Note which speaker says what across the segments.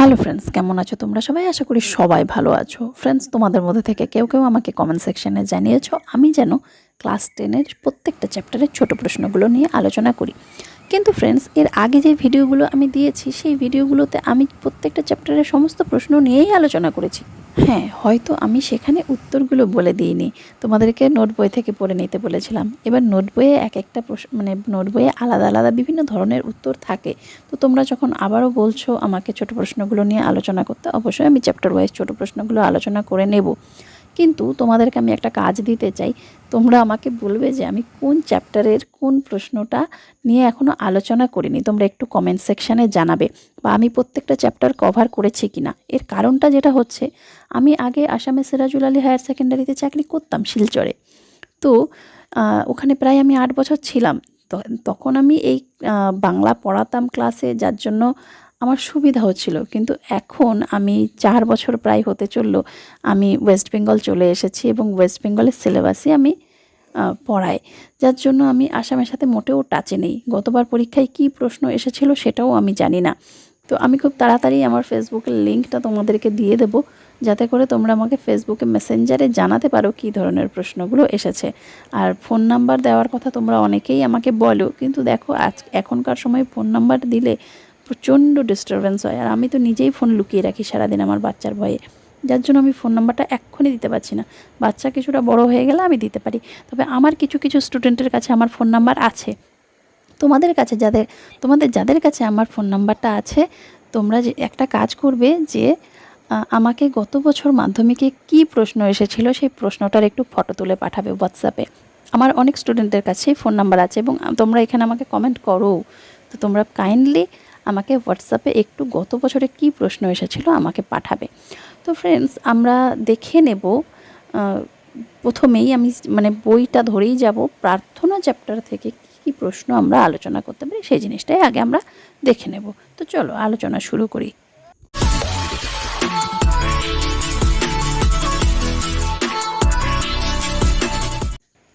Speaker 1: Hello friends কেমন আছো তোমরা? সবাই আশা করি সবাই ভালো আছো। ফ্রেন্ডস তোমাদের মধ্যে থেকে কেউ কেউ আমাকে কমেন্ট সেকশানে জানিয়েছো। আমি যেন ক্লাস টেনের প্রত্যেকটা চ্যাপ্টারের ছোট প্রশ্নগুলো নিয়ে আলোচনা করি। কিন্তু ফ্রেন্ডস এর আগে যে ভিডিওগুলো আমি দিয়েছি, সেই ভিডিওগুলোতে আমি প্রত্যেকটা চ্যাপ্টারের সমস্ত প্রশ্ন নিয়েই আলোচনা করেছি। হ্যাঁ হয়তো আমি সেখানে উত্তরগুলো বলে দিইনি। তোমাদেরকে নোট বই থেকে পড়ে নিতে বলেছিলাম। এবার নোট বইয়ে এক একটা মানে নোট বইয়ে আলাদা আলাদা বিভিন্ন ধরনের উত্তর থাকে। তো তোমরা যখন আবারও বলছো আমাকে ছোট প্রশ্নগুলো নিয়ে আলোচনা করতে, অবশ্যই আমি চ্যাপ্টার ওয়াইজ ছোট প্রশ্নগুলো আলোচনা করে নেব। কিন্তু তোমাদেরকে আমি একটা কাজ দিতে চাই। তোমরা আমাকে বলবে যে আমি কোন চ্যাপ্টারের কোন প্রশ্নটা নিয়ে এখনও আলোচনা করিনি। তোমরা একটু কমেন্ট সেকশানে জানাবে বা আমি প্রত্যেকটা চ্যাপ্টার কভার করেছি কি না এর কারণটা যেটা হচ্ছে, আমি আগে আসামে সিরাজুল আলী হায়ার সেকেন্ডারিতে চাকরি করতাম শিলচরে। তো ওখানে প্রায় আমি আট বছর ছিলাম। তখন আমি এই বাংলা পড়াতাম ক্লাসে যার জন্য আমার সুবিধা হচ্ছিল। কিন্তু এখন আমি চার বছর প্রায় হতে চলল, আমি ওয়েস্ট বেঙ্গল চলে এসেছি এবং ওয়েস্ট বেঙ্গলের সিলেবাসই আমি পড়াই। যার জন্য আমি আসামের সাথে মোটেও টাচে নেই। গতবার পরীক্ষায় কী প্রশ্ন এসেছিল সেটাও আমি জানি না। তো আমি খুব তাড়াতাড়ি আমার ফেসবুকের লিঙ্কটা তোমাদেরকে দিয়ে দেবো, যাতে করে তোমরা আমাকে ফেসবুকে মেসেঞ্জারে জানাতে পারো কী ধরনের প্রশ্নগুলো এসেছে। আর ফোন নাম্বার দেওয়ার কথা তোমরা অনেকেই আমাকে বলো, কিন্তু দেখো আজ, এখনকার সময় ফোন নাম্বার দিলে প্রচণ্ড ডিস্টারবেন্স হয়। আর আমি তো নিজেই ফোন লুকিয়ে রাখি সারাদিন আমার বাচ্চার ভয়ে। যার জন্য আমি ফোন নাম্বারটা এক্ষুনি দিতে পারছি না। বাচ্চা কিছুটা বড় হয়ে গেলে আমি দিতে পারি। তবে আমার কিছু কিছু স্টুডেন্টের কাছে আমার ফোন নাম্বার আছে। তোমাদের কাছে যাদের, তোমাদের যাদের কাছে আমার ফোন নাম্বারটা আছে, তোমরা যে একটা কাজ করবে যে আমাকে গত বছর মাধ্যমিকে কি প্রশ্ন এসেছিল সেই প্রশ্নটার একটু ফটো তুলে পাঠাবে হোয়াটসঅ্যাপে আমার অনেক স্টুডেন্টের কাছেই ফোন নাম্বার আছে এবং তোমরা এখানে আমাকে কমেন্ট করো। তো তোমরা কাইন্ডলি আমাকে হোয়াটসঅ্যাপে একটু গত বছরে কি প্রশ্ন এসেছিল আমাকে পাঠাবে। তো ফ্রেন্ডস আমরা দেখে নেব প্রথমেই আমি মানে বইটা ধরেই যাব, প্রার্থনা চ্যাপ্টার থেকে কী কী প্রশ্ন আমরা আলোচনা করতে পারি সেই জিনিসটাই আগে আমরা দেখে নেব। তো চলো আলোচনা শুরু করি।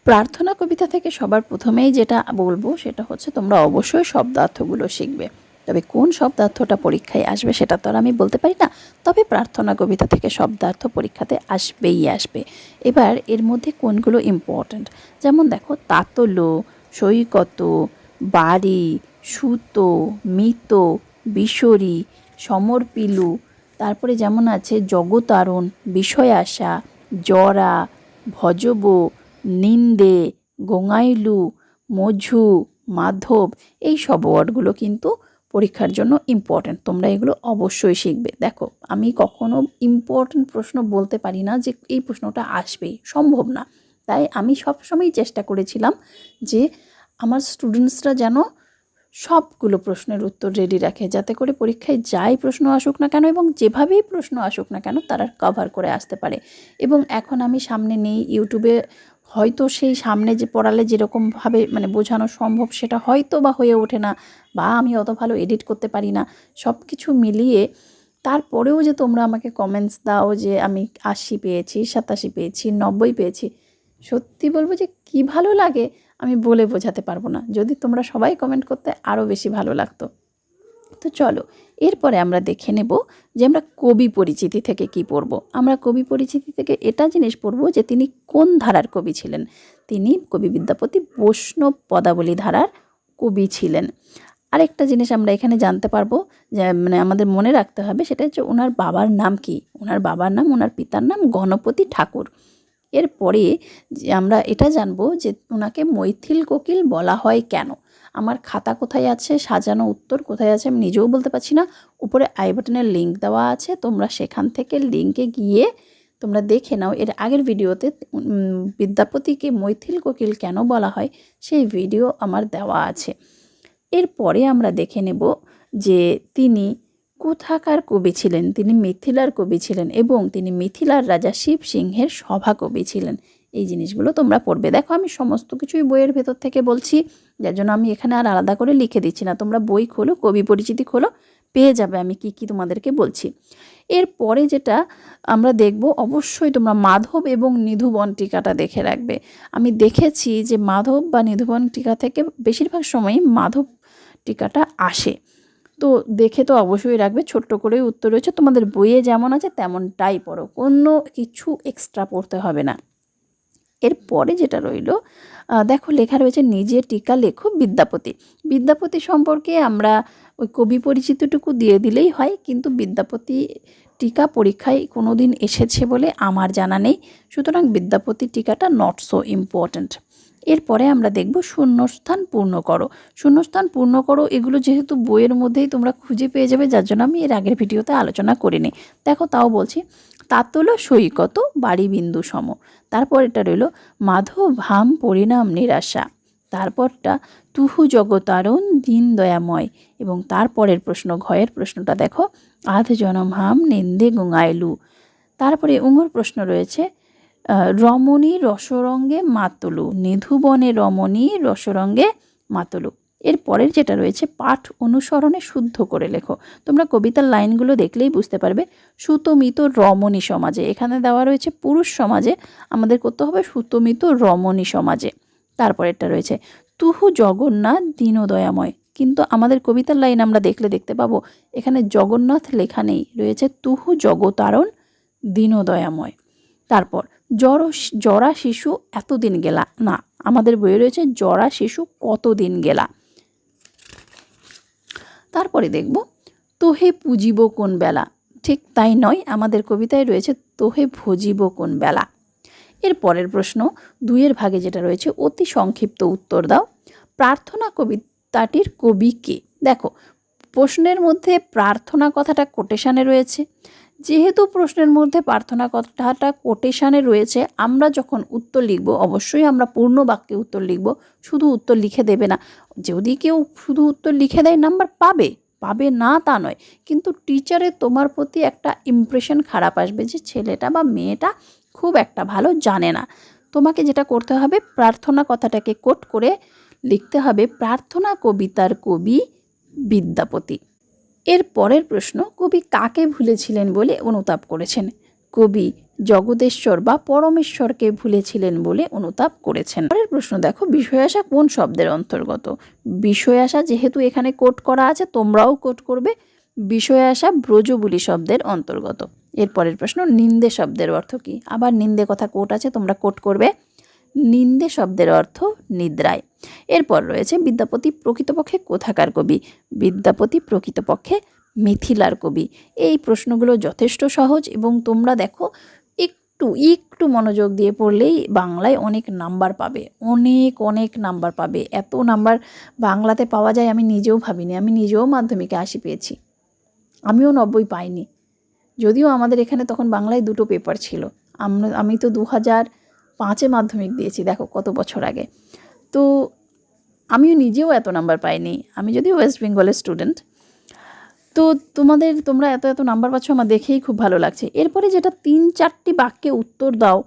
Speaker 1: প্রার্থনা কবিতা থেকে সবার প্রথমেই যেটা বলব সেটা হচ্ছে তোমরা অবশ্যই শব্দার্থগুলো শিখবে। তবে কোন শব্দার্থটা পরীক্ষায় আসবে সেটা তো আর আমি বলতে পারি না। তবে প্রার্থনা কবিতা থেকে শব্দার্থ পরীক্ষাতে আসবেই আসবে। এবার এর মধ্যে কোনগুলো ইম্পর্ট্যান্ট যেমন দেখো, তাতলো, সৈকত, বাড়ি, সুতো, মিত, বিশরি, সমরপিলু, তারপরে যেমন আছে জগতারণ বিষয় আসা জরা, ভজব, নিন্দে গোঙাইলু মঝু, মাধব, এই সব ওয়ার্ডগুলো কিন্তু পরীক্ষার জন্য ইম্পর্ট্যান্ট তোমরা এগুলো অবশ্যই শিখবে। দেখো, আমি কখনো ইম্পর্ট্যান্ট প্রশ্ন বলতে পারি না যে এই প্রশ্নটা আসবেই সম্ভব না। তাই আমি সবসময় চেষ্টা করেছিলাম যে আমার স্টুডেন্টসরা যেন সবগুলো প্রশ্নের উত্তর রেডি রাখে, যাতে করে পরীক্ষায় যাই প্রশ্ন আসুক না কেন এবং যেভাবেই প্রশ্ন আসুক না কেন তারা কভার করে আসতে পারে। এবং এখন আমি সামনে নেই ইউটিউবে হয়তো সেই সামনে যে পড়ালে যেরকমভাবে মানে বোঝানো সম্ভব সেটা হয়তো বা হয়ে ওঠে না বা আমি অত ভালো এডিট করতে পারি না। সব কিছু মিলিয়ে তারপরেও যে তোমরা আমাকে কমেন্টস দাও যে আমি আশি পেয়েছি, সাতাশি পেয়েছি, নব্বই পেয়েছি, সত্যি বলব যে কি ভালো লাগে আমি বলে বোঝাতে পারব না। যদি তোমরা সবাই কমেন্ট করতে আরও বেশি ভালো লাগতো। তো চলো, এরপরে আমরা দেখে নেব যে আমরা কবি পরিচিতি থেকে কি পড়ব। আমরা কবি পরিচিতি থেকে এটা জিনিস পড়ব যে তিনি কোন ধারার কবি ছিলেন। তিনি কবি বিদ্যাপতি বৈষ্ণব পদাবলী ধারার কবি ছিলেন। আরেকটা জিনিস আমরা এখানে জানতে পারব যে মানে আমাদের মনে রাখতে হবে সেটা হচ্ছে ওনার বাবার নাম কি? ওনার বাবার নাম, ওনার পিতার নাম গণপতি ঠাকুর। এরপরে আমরা এটা জানব যে ওনাকে মৈথিল কোকিল বলা হয় কেন? আমার খাতা কোথায় আছে, সাজানো উত্তর কোথায় আছে আমি নিজেও বলতে পারছি না। উপরে আই বাটনের লিঙ্ক দেওয়া আছে, তোমরা সেখান থেকে লিঙ্কে গিয়ে তোমরা দেখে নাও। এর আগের ভিডিওতে বিদ্যাপতিকে মৈথিল কোকিল কেন বলা হয়, সেই ভিডিও আমার দেওয়া আছে। এরপরে আমরা দেখে নেব যে তিনি কোথাকার কবি ছিলেন, তিনি মিথিলার কবি ছিলেন এবং তিনি মিথিলার রাজা শিব সিংহের সভাকবি ছিলেন। এই জিনিসগুলো তোমরা পড়বে। দেখো, আমি সমস্ত কিছুই বইয়ের ভেতর থেকে বলছি, যার জন্য আমি এখানে আর আলাদা করে লিখে দিচ্ছি না। তোমরা বই খোলো, কবি পরিচিতি খোলো, পেয়ে যাবে আমি কি কি তোমাদেরকে বলছি। এরপরে যেটা আমরা দেখব, অবশ্যই তোমরা মাধব এবং নিধুবন টিকাটা দেখে রাখবে। আমি দেখেছি যে মাধব বা নিধুবন টিকা থেকে বেশিরভাগ সময়ই মাধব টিকাটা আসে। তো দেখে তো অবশ্যই রাখবে, ছোট্ট করেই উত্তর রয়েছে। তোমাদের বইয়ে যেমন আছে, তেমনটাই পড়ো। কোনো কিছু এক্সট্রা পড়তে হবে না। এরপরে যেটা রইল দেখো লেখা রয়েছে নিজে টিকা লেখো বিদ্যাপতি। বিদ্যাপতি সম্পর্কে আমরা ওই কবি পরিচিতটুকু দিয়ে দিলেই হয়, কিন্তু বিদ্যাপতি টিকা পরীক্ষায় কোনো দিন এসেছে বলে আমার জানা নেই। সুতরাং বিদ্যাপতি টিকাটা নট সো ইম্পর্ট্যান্ট এরপরে আমরা দেখব শূন্যস্থান পূর্ণ করো। শূন্যস্থান পূর্ণ করো, এগুলো যেহেতু বইয়ের মধ্যেই তোমরা খুঁজে পেয়ে যাবে, যার জন্য আমি এর আগের ভিডিওতে আলোচনা করিনি। দেখো তাও বলছি তাতল সৈকত বাড়ি বিন্দু সম। তারপর এটা রইল মাধব ভাম পরিণাম নিরাশা। তারপরটা তুহু জগতারণ দিন দয়াময় এবং তারপরের প্রশ্ন, ঘয়ের প্রশ্নটা দেখো, আধ জনম হাম নেন্দে গুঙাইলু। তারপরে উঙর প্রশ্ন রয়েছে রমণী রসরঙ্গে মাতলু। নিধুবনে রমণী রসরঙ্গে মাতলু। এর পরের যেটা রয়েছে, পাঠ অনুসরণে শুদ্ধ করে লেখো। তোমরা কবিতার লাইনগুলো দেখলেই বুঝতে পারবে। সুতমিত রমণী সমাজে, এখানে দেওয়া রয়েছে পুরুষ সমাজে, আমাদের করতে হবে সুতমিত রমণী সমাজে। তারপরেরটা রয়েছে, তুহু জগন্নাথ দীনদয়াময়। কিন্তু আমাদের কবিতার লাইন আমরা দেখলে দেখতে পাবো, এখানে জগন্নাথ লেখা নেই, রয়েছে তুহু জগতারণ দীনদয়াময়। তারপর, জড় জরা শিশু এতদিন গেলা, না, আমাদের বইয়ে রয়েছে জরা শিশু কতদিন গেলা। তারপরে দেখব, তোহে পুজিব কোন বেলা। ঠিক তাই নয়, আমাদের কবিতায় রয়েছে, তোহে ভজিব কোন বেলা। এর পরের প্রশ্ন, দুইয়ের ভাগে যেটা রয়েছে, অতি সংক্ষিপ্ত উত্তর দাও। প্রার্থনা কবিতাটির কবি কে? দেখো, প্রশ্নের মধ্যে প্রার্থনা কথাটা কোটেশানে রয়েছে। যেহেতু প্রশ্নের মধ্যে প্রার্থনা কথাটা কোটেশানে রয়েছে, আমরা যখন উত্তর লিখব, অবশ্যই আমরা পূর্ণ বাক্যে উত্তর লিখব, শুধু উত্তর লিখে দেবে না। যদি কেউ শুধু উত্তর লিখে দেয় নাম্বার পাবে পাবে না তা নয়। কিন্তু টিচারের তোমার প্রতি একটা ইমপ্রেশন খারাপ আসবে যে ছেলেটা বা মেয়েটা খুব একটা ভালো জানে না। তোমাকে যেটা করতে হবে, প্রার্থনা কথাটাকে কোট করে লিখতে হবে, প্রার্থনা কবিতার কবি বিদ্যাপতি। এর পরের প্রশ্ন, কবি কাকে ভুলেছিলেন বলে অনুতাপ করেছেন? কবি জগদেশ্বর বা পরমেশ্বরকে ভুলেছিলেন বলে অনুতাপ করেছেন। পরের প্রশ্ন দেখো, বিষয়াশা কোন শব্দের অন্তর্গত? বিষয়াশা যেহেতু এখানে কোট করা আছে, তোমরাও কোট করবে। বিষয়াশা ব্রজবুলি শব্দের অন্তর্গত। এরপরের প্রশ্ন, নিন্দে শব্দের অর্থ কী? আবার নিন্দে কথা কোট আছে, তোমরা কোট করবে। নিন্দে শব্দের অর্থ নিদ্রায়। এরপর রয়েছে বিদ্যাপতি প্রকৃতপক্ষে কোথাকার কবি? বিদ্যাপতি প্রকৃতপক্ষে মিথিলার কবি। এই প্রশ্নগুলো যথেষ্ট সহজ এবং তোমরা দেখো, একটু একটু মনোযোগ দিয়ে পড়লেই বাংলায় অনেক নাম্বার পাবে, অনেক অনেক নাম্বার পাবে। এত নাম্বার বাংলাতে পাওয়া যায় আমি নিজেও ভাবিনি, আমি নিজেও মাধ্যমিকে আশি পেয়েছি। আমিও নব্বই পাইনি। যদিও আমাদের এখানে তখন বাংলায় দুটো পেপার ছিল। আমি তো দু হাজার পাঁচে মাধ্যমিক দিয়েছি, দেখো কত বছর আগে। তো আমিও নিজেও এত নাম্বার পাইনি। আমি যদিও ওয়েস্ট বেঙ্গলের স্টুডেন্ট। তো তোমাদের, তোমরা এত এত নাম্বার পাচ্ছ, আমার দেখেই খুব ভালো লাগছে। এরপরে যেটা তিন চারটি বাক্যে উত্তর দাও,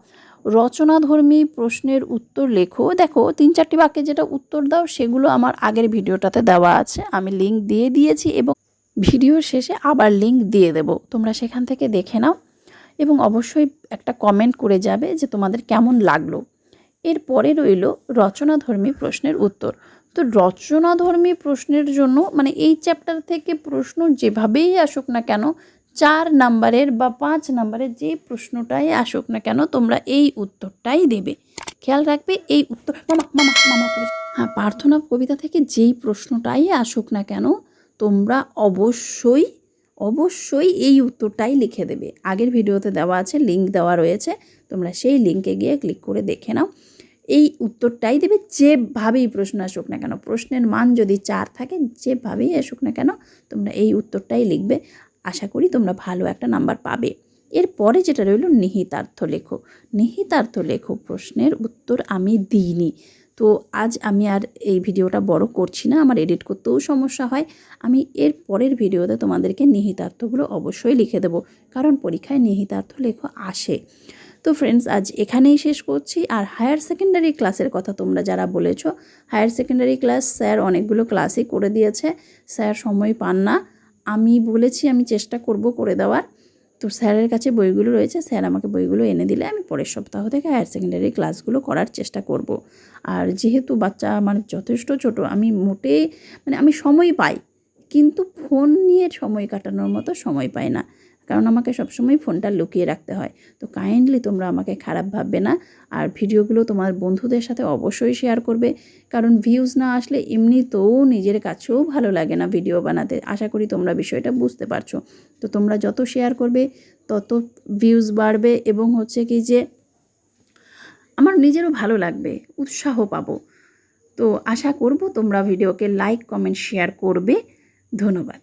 Speaker 1: রচনাধর্মী প্রশ্নের উত্তর লেখো। দেখো, তিন চারটি বাক্যে যেটা উত্তর দাও, সেগুলো আমার আগের ভিডিওটাতে দেওয়া আছে। আমি লিঙ্ক দিয়ে দিয়েছি এবং ভিডিওর শেষে আবার লিঙ্ক দিয়ে দেব। তোমরা সেখান থেকে দেখে নাও। এবং অবশ্যই একটা কমেন্ট করে যাবে যে তোমাদের কেমন লাগল। এরপরে রইল রচনাধর্মী প্রশ্নের উত্তর। তো রচনাধর্মী প্রশ্নের জন্য মানে এই চ্যাপ্টার থেকে প্রশ্ন যেভাবেই আসুক না কেন, চার নাম্বারের বা পাঁচ নাম্বারের যে প্রশ্নটাই আসুক না কেন, তোমরা এই উত্তরটাই দেবে। খেয়াল রাখবে এই উত্তর মামা মামা মামা হ্যাঁ প্রার্থনা কবিতা থেকে যেই প্রশ্নটাই আসুক না কেন, তোমরা অবশ্যই অবশ্যই এই উত্তরটাই লিখে দেবে। আগের ভিডিওতে দেওয়া আছে লিঙ্ক দেওয়া রয়েছে। তোমরা সেই লিঙ্কে গিয়ে ক্লিক করে দেখে নাও। এই উত্তরটাই দেবে, যেভাবেই প্রশ্ন আসুক না কেন, প্রশ্নের মান যদি চার থাকে, যেভাবেই আসুক না কেন, তোমরা এই উত্তরটাই লিখবে। আশা করি তোমরা ভালো একটা নাম্বার পাবে। এরপরে যেটা রইল, নিহিতার্থ লেখো নিহিতার্থ লেখো প্রশ্নের উত্তর আমি দিইনি। তো আজ আমি আর এই ভিডিওটা বড় করছি না, আমার এডিট করতেও সমস্যা হয়। আমি এর পরের ভিডিওতে তোমাদেরকে নিহিতার্থগুলো অবশ্যই লিখে দেবো, কারণ পরীক্ষায় নিহিতার্থ লেখো আসে। তো ফ্রেন্ডস আজ এখানেই শেষ করছি। আর হায়ার সেকেন্ডারি ক্লাসের কথা তোমরা যারা বলেছ হায়ার সেকেন্ডারি ক্লাস স্যার অনেকগুলো ক্লাসই করে দিয়েছে। স্যার সময় পান না। আমি বলেছি আমি চেষ্টা করব করে দেওয়ার। তো স্যারের কাছে বইগুলো রয়েছে, স্যার আমাকে বইগুলো এনে দিলে আমি পরের সপ্তাহ থেকে হায়ার সেকেন্ডারি ক্লাসগুলো করার চেষ্টা করব। আর যেহেতু বাচ্চা আমার যথেষ্ট ছোট, আমি মোটে মানে আমি সময় পাই, কিন্তু ফোন নিয়ে সময় কাটানোর মতো সময় পাই না। কারণ আমাকে সবসময় ফোনটা লুকিয়ে রাখতে হয়। তো কাইন্ডলি তোমরা আমাকে খারাপ ভাববে না। আর ভিডিওগুলো তোমার বন্ধুদের সাথে অবশ্যই শেয়ার করবে। কারণ ভিউজ না আসলে এমনিতেও নিজের কাছেও ভালো লাগে না ভিডিও বানাতে। আশা করি তোমরা বিষয়টা বুঝতে পারছ। তো তোমরা যত শেয়ার করবে, তত ভিউজ বাড়বে এবং হচ্ছে কি যে আমার নিজেরও ভালো লাগবে, উৎসাহ পাবো। তো আশা করব তোমরা ভিডিওকে লাইক কমেন্ট শেয়ার করবে। ধন্যবাদ।